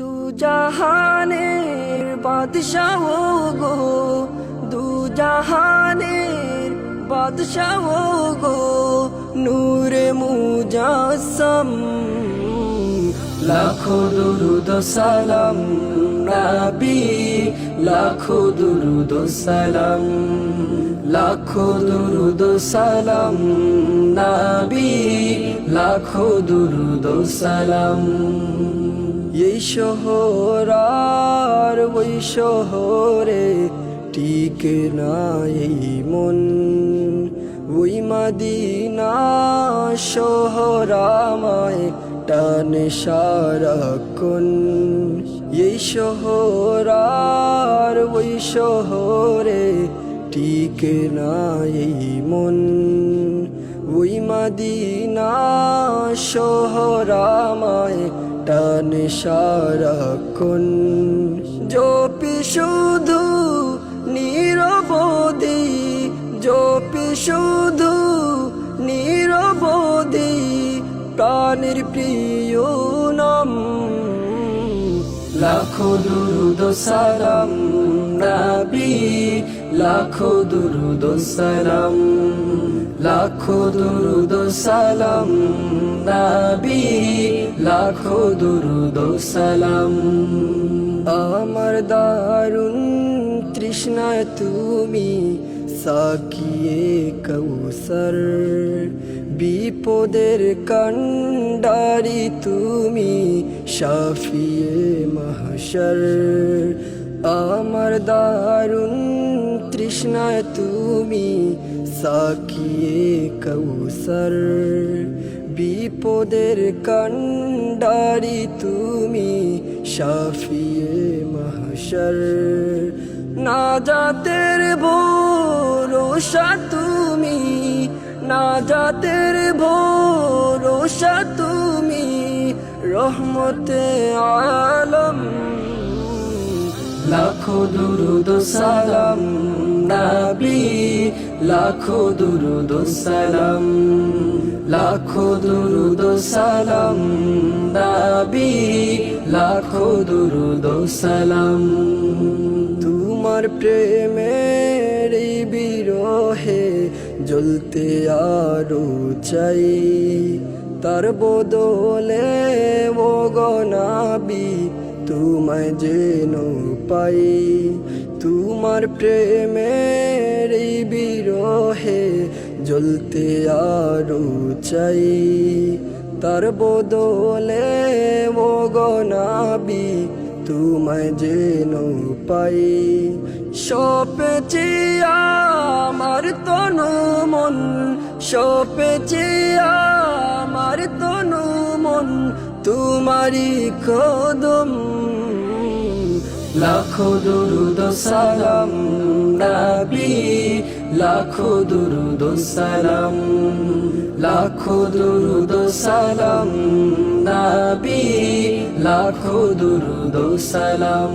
দু জাহানের বাদশাহ গো, দু জাহানের বাদশাহ গো, নূরে মুজাসম, লাখো দুরুদ সালাম, নাবি, লাখো দুরুদ সালাম, লাখো দুরুদ সালাম, নাবি, লাখো দুরুদ সালাম। এই শহর আর ওই শহরে টিকে না এই মন। ওই মাদিনা শহর আমায় টানে সারাক্ষণ। এই শহর আর ওই শহরে টিকে না এই মন। ওই মাদিনা শহর আমায় টানে সারাক্ষণ। জপি শুধু নিরবধি, জপি শুধু নিরবধি, প্রাণের প্রিয় নাম। লাখো দুরুদ সালাম নবী লাখো দুরুদ সালাম, লাখো দুরুদ সালাম নবী লাখো দুরুদ সালাম। আমার দারুণ তৃষ্ণায় তুমি সাকিয়ে কৌসর। বিপদের কণ্ডারি তুমি শাফিয়ে মহশর। আমার দারুণ তৃষ্ণায় তুমি সাকিয়ে কৌসর। বিপদের কণ্ডারি তুমি শাফিয়ে মহশর। না জাতের ভোরসা তুমি না যাতের ভোরসা তুমি, রহমতে আলম। লাখো দুরুদ সালাম, নবী। লাখো দুরুদ সালাম, লাখো দুরুদ সালাম, নবী, লাখো দুরুদ সালাম। তোমার প্রেমের বিরহে জ্বলতে আরও চাই, তার বদলে ও গনাবি তোমায় যেন পাই। তোমার প্রেমের বিরহে জ্বলতে আরও চাই। তার বদলে ও গনাবি তোমায় যেন পাই। সপেছি আমার তনু মন সপেছি আমার তনু মন তোমারি কদম লাখো দুরুদ সালাম নবী। লাখো দুরুদ সালাম লাখো দুরুদ সালাম নবী। লাখো দুরুদ সালাম।